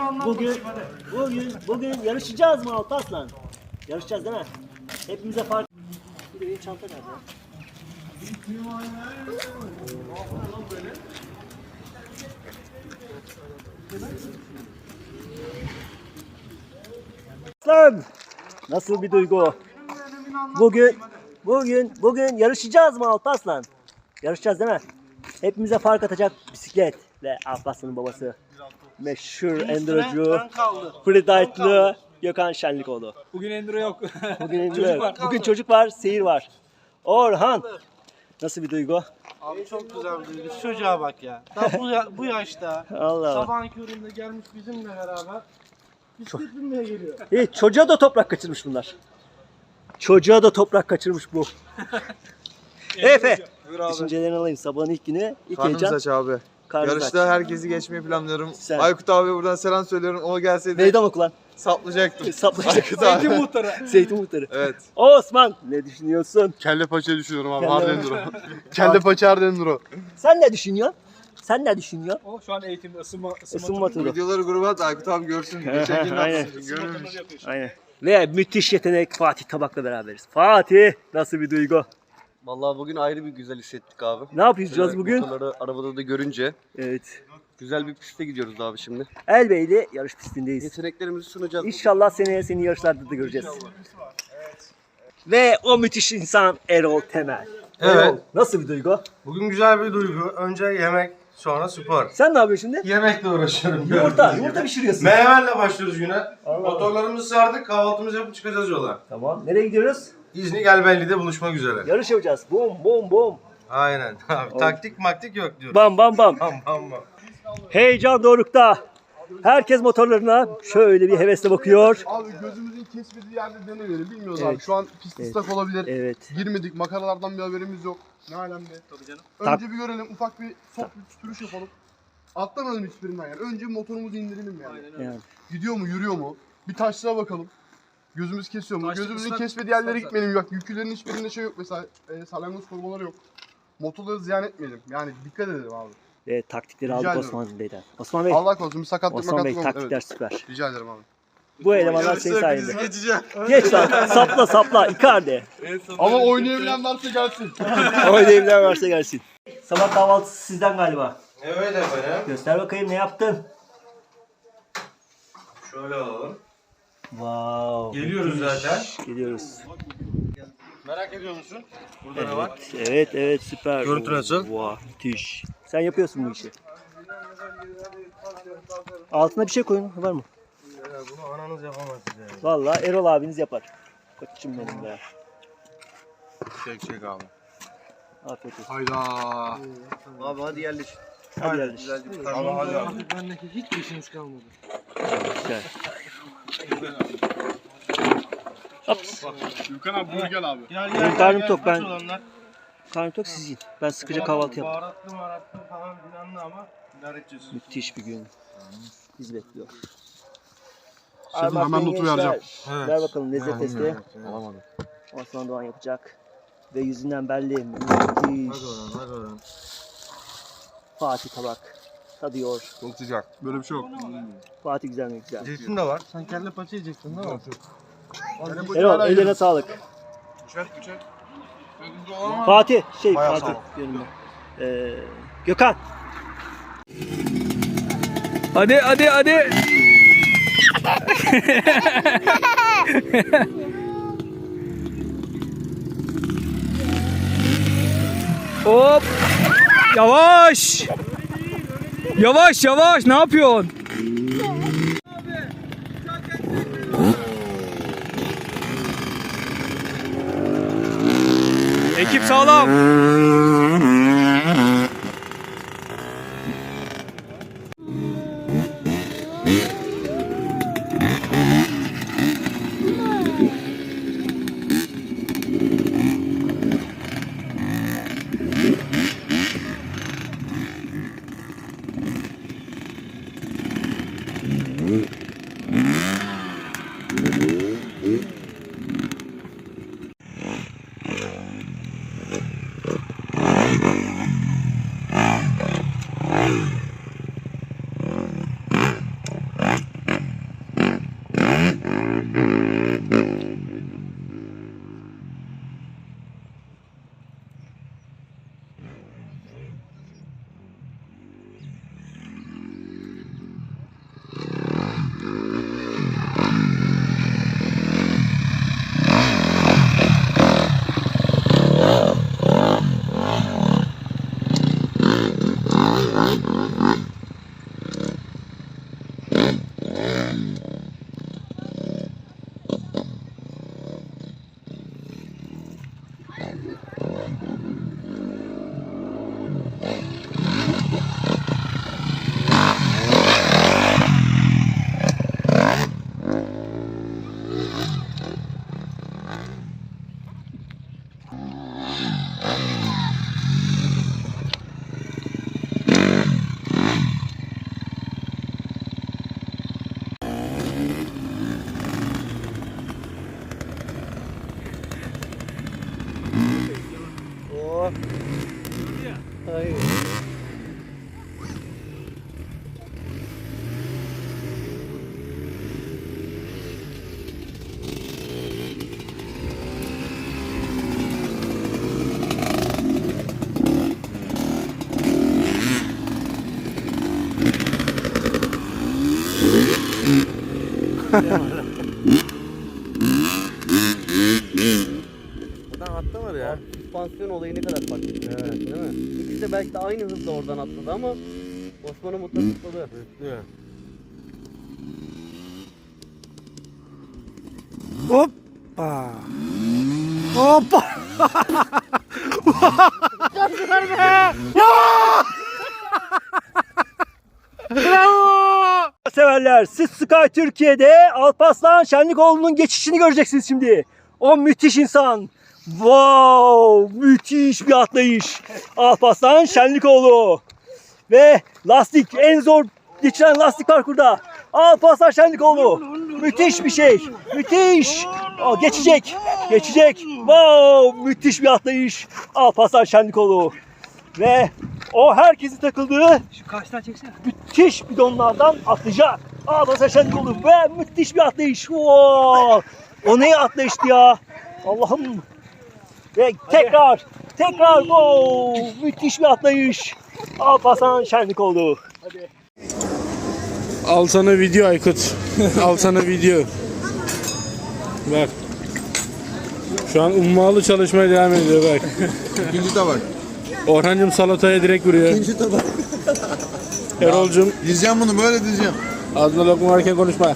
Bugün, bugün, bugün yarışacağız mı Alparslan? Yarışacağız değil mi? Hepimize fark... Bir de benim çanta nerede? Aslan! Nasıl bir duygu? Bugün, bugün, bugün yarışacağız mı Alparslan? Yarışacağız değil mi? Hepimize fark atacak bisikletle Alparslan'ın babası. Meşhur endurocu, freedive'lı Gökhan Şenlikoğlu. Bugün Enduro yok. Bugün, Çocuk enduro- var. bugün çocuk var, seyir var. Orhan, nasıl bir duygu? Abi çok güzel bir duygu. Şu Çocuğa bak ya. Daha bu, ya, bu yaşta Allah Allah. sabahın köründe gelmiş bizimle beraber bisiklet binmeye geliyor. Hiç çocuğa da toprak kaçırmış bunlar. Çocuğa da toprak kaçırmış bu. Efe, düşüncelerini alayım sabahın ilk günü. İlk Karnımız heyecan. aç abi. Karnımız Yarışta aç. herkesi geçmeyi planlıyorum. Sen. Aykut abi buradan selam söylüyorum. O gelseydi Meydan okulan. saplayacaktım. Saplayacak. Aykut abi. Zeytin muhtarı. Zeytin muhtarı. evet. Osman, ne düşünüyorsun? Kelle paça düşünüyorum abi. Kelle Hard enduro. Kelle paça hard enduro. Sen ne düşünüyorsun? Sen ne düşünüyorsun? O şu an eğitimde ısınma, ısınma, Isınma turu. turu. Videoları gruba at Aykut abi görsün. Aynen. Isınma turunu Görmemiş. Aynen. Ve müthiş yetenek Fatih Tabak'la beraberiz. Fatih, nasıl bir duygu? Vallahi bugün ayrı bir güzel hissettik abi. Ne yapacağız Böyle bugün? Motorları arabada da görünce Evet. güzel bir piste gidiyoruz abi şimdi. Elbeyli yarış pistindeyiz. Yeteneklerimizi sunacağız. İnşallah seneye seni yarışlarda da göreceğiz. Ve o müthiş insan Erol Temel. Evet. Erol, nasıl bir duygu? Bugün güzel bir duygu. Önce yemek, sonra spor. Sen ne yapıyorsun şimdi? Yemekle uğraşıyorum. Yumurta, gördüğünüz yumurta pişiriyorsun. Menemenle başlıyoruz güne. Allah. Motorlarımızı sardık, kahvaltımızı yapıp çıkacağız yola. Tamam. Nereye gidiyoruz? İzni Gelbelli'de buluşmak üzere. Yarış yapacağız. Bum bum bum. Aynen. Abi, taktik maktik yok diyor. Bam bam bam. Bam bam bam. Heyecan dorukta. Herkes motorlarına şöyle bir hevesle bakıyor. Abi gözümüzün kesmediği yerde denemeyelim. Bilmiyoruz Evet. abi. Şu an pist Evet. ıslak olabilir. Evet. Girmedik. Makaralardan bir haberimiz yok. Ne alemde. Tabii canım. Önce bir görelim. Ufak bir sok bir sürüş yapalım. Atlamayalım hiçbirinden yani. Önce motorumuzu indirelim yani. Yani. Gidiyor mu, yürüyor mu? Bir taşlığa bakalım. Gözümüz kesiyor mu? Taşlık Gözümüzün ıslak- kesmediği yerlere ıslak gitmeyelim. Bak yükülerin hiçbirinde şey yok. Mesela e, salyangoz korumaları yok. Motorları ziyan etmeyelim. Yani dikkat edelim abi. Evet, taktikleri Rica aldık. Osman Bey'den. Osman Bey, Allah korusun bir sakatlık Osman Bey makatlık taktikler olmadı. süper. Evet. Rica ederim abi. Bu elemanlar senin sayende. geçeceğim. Geç lan, sapla sapla, Icardi. Ama oynayabilen varsa gelsin. Oynayabilir varsa gelsin. Sabah kahvaltısı sizden galiba. Evet efendim. Göster bakayım ne yaptın? Şöyle alalım. Wow. Geliyoruz müthiş. zaten. Geliyoruz. Merak ediyor musun? Burada ne var? Evet, evet, süper. Görüntü nasıl? Wow, müthiş. Sen yapıyorsun bu işi. Altına bir şey koyun, var mı? Bunu ananız yapamaz size. Vallahi Erol abiniz yapar. Koçum benim be. Çek çek abi. Afiyet olsun. Hayda. Abi hadi yerleş. Hadi yerleş. Güzel bir Tamam hadi abi. Bendeki hiç işimiz kalmadı. Güzel. Gürkan abi buyur gel abi. Gel Benim karnım tok, ben-. Karnım tok siz yiyin. Ben sıkıca kahvaltı yaptım. Baharatlı maharatlı falan filanlı ama idare edeceğiz. Müthiş bir gün. Bizi bekliyor. Şefim, Armak hemen notu vereceğim. Evet. Ver bakalım lezzet testi. Alamadım. Osman Doğan yapacak. Ve yüzünden belli. Müthiş. Hadi oradan. Fatih Tabak. Tadıyor. Çok sıcak. Böyle bir şey yok. Fatih güzel mi güzel. Zeytin de var. Sen kelle paça yiyecektin değil mi? Erol ellerine sağlık. Bıçak bıçak. Fatih şey Bayağı Fatih diyorum ben. Ee, Gökhan. Hadi hadi hadi. Hop. Yavaş. Yavaş yavaş ne yapıyorsun? Ekip sağlam. Mm-hmm. không? Ơi. Yeah. Süspansiyon olayı ne kadar fark etti. Evet. Değil mi? İkisi de belki de aynı hızla oradan atladı ama Osman'ın motoru tutladı. Evet. Hoppa. Hoppa. Severler, siz Sky Türkiye'de Alparslan Şenlikoğlu'nun geçişini göreceksiniz şimdi. O müthiş insan. Wow, müthiş bir atlayış. Alparslan Şenlikoğlu. Ve lastik en zor geçiren lastik parkurda. Alparslan Şenlikoğlu. Müthiş bir şey. Müthiş. Aa, geçecek. Geçecek. Wow, müthiş bir atlayış. Alparslan Şenlikoğlu. Ve o herkesi takıldığı Şu karşıdan çeksene. müthiş bidonlardan atlayacak. Ağabey Şenlikoğlu ve müthiş bir atlayış. Wow! O ne atlayıştı ya? Allah'ım. Ve tekrar, tekrar wow! Müthiş bir atlayış. Alparslan Şenlikoğlu. Al sana video Aykut. Al sana video. Bak. Şu an ummalı çalışmaya devam ediyor bak. İkinci tabak. Orhancım salataya direkt vuruyor. İkinci tabak. Erol'cum Diyeceğim bunu böyle diyeceğim. ağzına lokma varken konuşma.